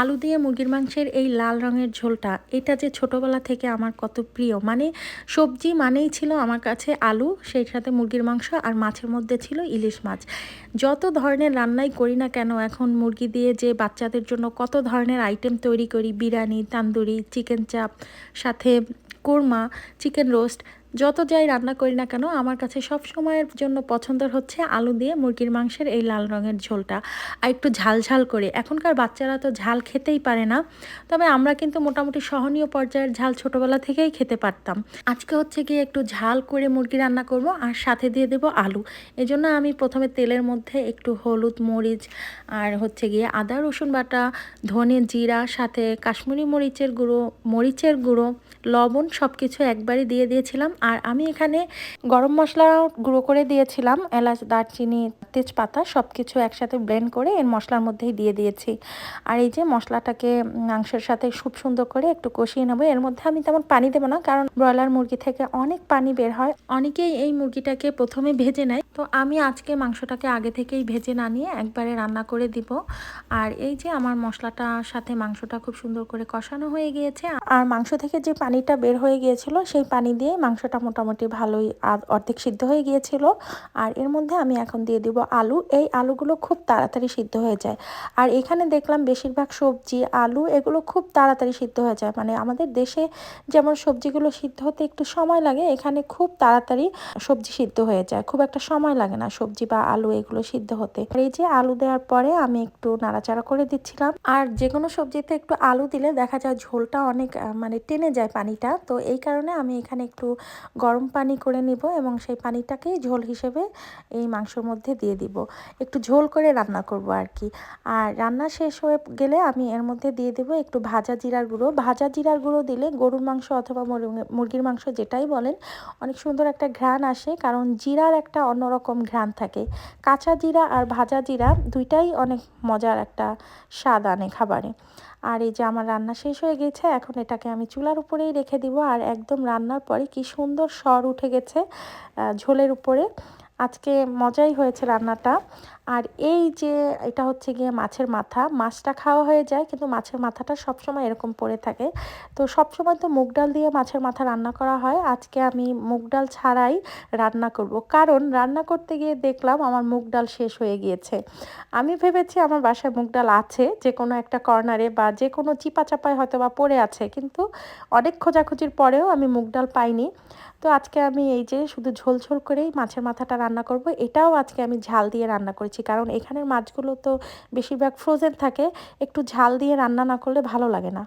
আলু দিয়ে মুরগির মাংসের এই লাল রঙের ঝোলটা, এটা যে ছোটোবেলা থেকে আমার কত প্রিয়। মানে সবজি মানেই ছিল আমার কাছে আলু, সেই সাথে মুরগির মাংস আর মাছের মধ্যে ছিল ইলিশ মাছ। যত ধরনের রান্নাই করি না কেন, এখন মুরগি দিয়ে যে বাচ্চাদের জন্য কত ধরনের আইটেম তৈরি করি, বিরিয়ানি, তান্দুরি চিকেন চাপ সাথে কোরমা চিকেন রোস্ট যত যাই রান্না করি না কেন, আমার কাছে সব সময়ের জন্য পছন্দের হচ্ছে আলু দিয়ে মুরগির মাংসের এই লাল রঙের ঝোলটা। আর একটু ঝাল ঝাল করে। এখনকার বাচ্চারা তো ঝাল খেতেই পারে না। তবে আমরা কিন্তু মোটামুটি সহনীয় পর্যায়ের ঝাল ছোটোবেলা থেকেই খেতে পারতাম। আজকে হচ্ছে গিয়ে একটু ঝাল করে মুরগি রান্না করব আর সাথে দিয়ে দেব আলু। এজন্য আমি প্রথমে তেলের মধ্যে একটু হলুদ মরিচ আর হচ্ছে গিয়ে আদা রসুন বাটা, ধনে জিরা, সাথে কাশ্মীরি মরিচের গুঁড়ো মরিচের গুঁড়ো লবণ সব কিছু একবারই দিয়ে দিয়েছিলাম। আর আমি এখানে গরম মশলা গুঁড়ো করে দিয়েছিলাম, এলাচ, দারচিনি, তেজপাতা সব কিছু একসাথে ব্লেন্ড করে এর মশলার মধ্যেই দিয়ে দিয়েছি। আর এই যে মশলাটাকে মাংসের সাথে খুব সুন্দর করে একটু কষিয়ে নেব, এর মধ্যে আমি তেমন পানি দেবো না, কারণ ব্রয়লার মুরগি থেকে অনেক পানি বের হয়। অনেকেই এই মুরগিটাকে প্রথমে ভেজে নেয়। তো আমি আজকে মাংসটাকে আগে থেকেই ভেজে না নিয়ে একবারে রান্না করে দিব। আর এই যে আমার মশলাটার সাথে মাংসটা খুব সুন্দর করে কষানো হয়ে গিয়েছে, আর মাংস থেকে যে পানিটা বের হয়ে গিয়েছিল, সেই পানি দিয়ে মাংসটা মোটামুটি ভালোই অর্ধেক সিদ্ধ হয়ে গিয়েছিল। আর এর মধ্যে আমি এখন দিয়ে দিব আলু। এই আলুগুলো খুব তাড়াতাড়ি সিদ্ধ হয়ে যায়। আর এখানে দেখলাম বেশিরভাগ সবজি, আলু এগুলো খুব তাড়াতাড়ি সিদ্ধ হয়ে যায়। মানে আমাদের দেশে যেমন সবজিগুলো সিদ্ধ হতে একটু সময় লাগে, এখানে খুব তাড়াতাড়ি সবজি সিদ্ধ হয়ে যায়। খুব একটা সময় লাগে না সবজি বা আলু এগুলো সিদ্ধ হতে। এই যে আলু দেওয়ার পরে আমি একটু নাড়াচাড়া করে দিচ্ছিলাম। আর যে কোনো সবজিতে একটু আলু দিলে দেখা যায় ঝোলটা অনেক মানে টেনে যায় পানিটা। তো এই কারণে আমি এখানে একটু গরম পানি করে নিব এবং সেই পানিটাকেই ঝোল হিসেবে এই মাংসর মধ্যে দিয়ে দিব। একটু ঝোল করে রান্না করব আর কি আর রান্না শেষ হয়ে গেলে আমি এর মধ্যে দিয়ে দেব একটু ভাজা জিরার গুঁড়ো। ভাজা জিরার গুঁড়ো দিলে গরুর মাংস অথবা মুরগির মাংস যেটাই বলেন, অনেক সুন্দর একটা ঘ্রাণ আসে কারণ জিরার একটা অন্যরকম ঘ্রাণ থাকে। কাঁচা জিরা আর ভাজা জিরা দুইটাই অনেক মজার একটা স্বাদ আনে খাবারে। আর এই যে আমার রান্না শেষ হয়ে গেছে, এখন এটাকে আমি চুলার উপরেই রেখে দিব। আর একদম রান্নার পরে কি সুন্দর স্বর উঠে গেছে ঝোলের উপরে। আজকে মজাই হয়েছে রান্নাটা। আর এই যে এটা হচ্ছে গিয়ে মাছের মাথা, মাছটা খাওয়া হয়ে যায় কিন্তু মাছের মাথাটা সবসময় এরকম পড়ে থাকে। তো সবসময় তো মুগ ডাল দিয়ে মাছের মাথা রান্না করা হয়। আজকে আমি মুগ ডাল ছাড়াই রান্না করব। কারণ রান্না করতে গিয়ে দেখলাম আমার মুগ ডাল শেষ হয়ে গিয়েছে। আমি ভেবেছি আমার বাসায় মুগ ডাল আছে, যে কোনো একটা কর্নারে বা যে কোনো চিপা চাপায় হয়তো বা পড়ে আছে, কিন্তু অনেক খোঁজাখুঁজির পরেও আমি মুগ ডাল পাইনি। তো আজকে আমি এই যে শুধু ঝোল ঝোল করেই মাছের মাথাটা রান্না করব, এটাও আজকে আমি ঝাল দিয়ে রান্না করেছি। কারণ এখানের মাছগুলো তো বেশিরভাগ ফ্রোজেন থাকে, একটু ঝাল দিয়ে রান্না না করলে ভালো লাগে না।